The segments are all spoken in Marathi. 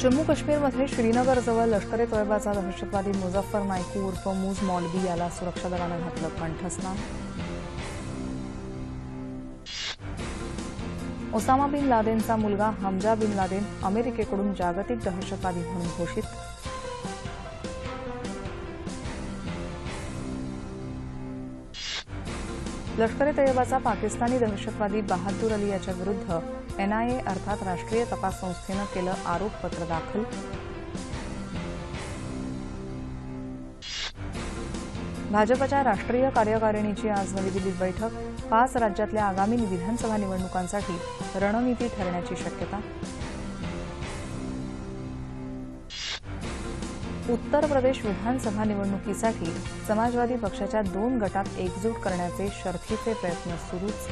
जम्मू काश्मीरमध्ये श्रीनगरजवळ लष्कर ए तोयबाचा दहशतवादी मुझफ्फर नायकू उर्फ मूज मॉलबी याला सुरक्षा दलानं घातलं कंठस्नान. ओसामा बिन लादेनचा मुलगा हमजा बिन लादेन अमेरिकेकडून जागतिक दहशतवादी म्हणून घोषित. लष्कर ए तैयबाचा पाकिस्तानी दहशतवादी बहादूर अली याच्या विरुद्ध एनआयए अर्थात राष्ट्रीय तपास संस्थेनं केलं आरोपपत्र दाखल. भाजपच्या राष्ट्रीय कार्यकारिणीची आज नवी दिल्लीत बैठक. पाच राज्यातल्या आगामी विधानसभा निवडणुकांसाठी रणनीती ठरण्याची शक्यता. उत्तर प्रदेश विधानसभा निवडणुकीसाठी समाजवादी पक्षाच्या दोन गटात एकजूट करण्याचे शर्थीचे प्रयत्न सुरूच.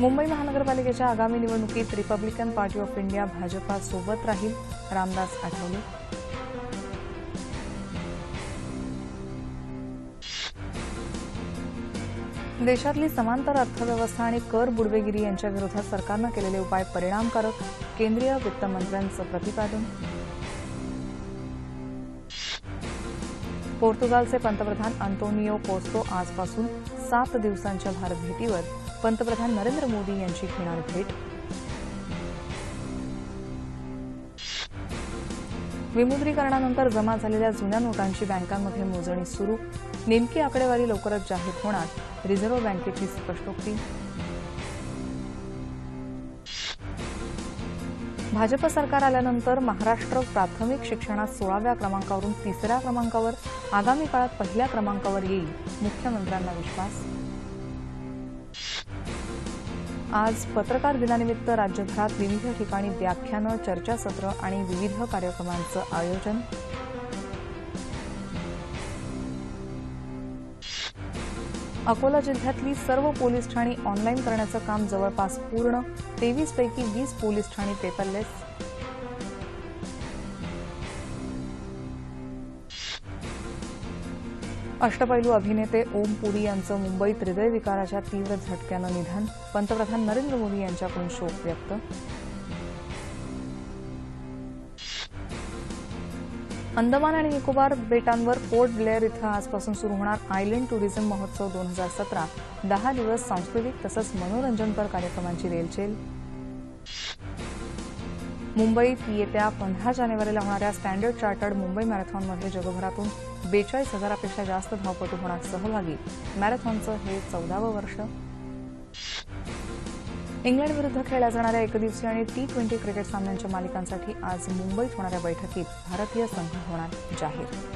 मुंबई महानगरपालिकेच्या आगामी निवडणुकीत Republican Party of India Bhajapa सोबत राहील रामदास आठवले. देशातली समांतर अर्थव्यवस्था आणि कर बुडवेगिरी यांच्या विरोधात सरकारनं केलेले उपाय परिणामकारक केंद्रीय वित्तमंत्र्यांचं प्रतिपादन. पोर्तुगालचे पंतप्रधान अंतोनियो पोस्तो आजपासून सात दिवसांच्या भारत भेटीवर पंतप्रधान नरेंद्र मोदी यांची घेणार भेट विमुद्रीकरणानंतर जमा झालेल्या जुन्या नोटांची बँकांमध्ये मोजणी सुरू. नेमकी आकडेवारी लवकरच जाहीर होणार रिझर्व्ह बँकेची स्पष्टोक्ती. भाजप सरकार आल्यानंतर महाराष्ट्र प्राथमिक शिक्षणात सोळाव्या क्रमांकावरून तिसऱ्या क्रमांकावर आगामी काळात पहिल्या क्रमांकावर येईल. मुख्यमंत्र्यांना विश्वास. आज पत्रकार दिनानिमित्त राज्यभरात विविध ठिकाणी व्याख्यानं चर्चासत्र आणि विविध कार्यक्रमांचं आयोजन. अकोला जिल्ह्यातली सर्व पोलीस ठाणी ऑनलाईन करण्याचं काम जवळपास पूर्ण. तेवीसपैकी वीस पोलीस ठाणी पेपरलेस. अष्टपैलू अभिनेते ओम पुरी यांचं मुंबईत हृदयविकाराच्या तीव्र झटक्यानं निधन. पंतप्रधान नरेंद्र मोदी यांच्याकडून शोक व्यक्त. अंदमान आणि निकोबार बेटांवर पोर्ट ब्लेअर इथं आजपासून सुरू होणार आयलँड टुरिझम महोत्सव दोन हजार सतरा. दहा दिवस सांस्कृतिक तसंच मनोरंजनपर कार्यक्रमांची रेलचेल. मुंबईत येत्या पंधरा जानेवारीला होणाऱ्या स्टँडर्ड चार्टर्ड मुंबई मॅरेथॉनमध्ये जगभरातून बेचाळीस हजारापेक्षा जास्त धावपटू होणार सहभागी. मॅरेथॉनचं हे चौदावं वर्ष. इंग्लंडविरुद्ध खेळल्या जाणाऱ्या एकदिवसीय आणि टी ट्वेंटी क्रिकेट सामन्यांच्या मालिकांसाठी आज मुंबईत होणाऱ्या बैठकीत भारतीय संघ होणार जाहीर.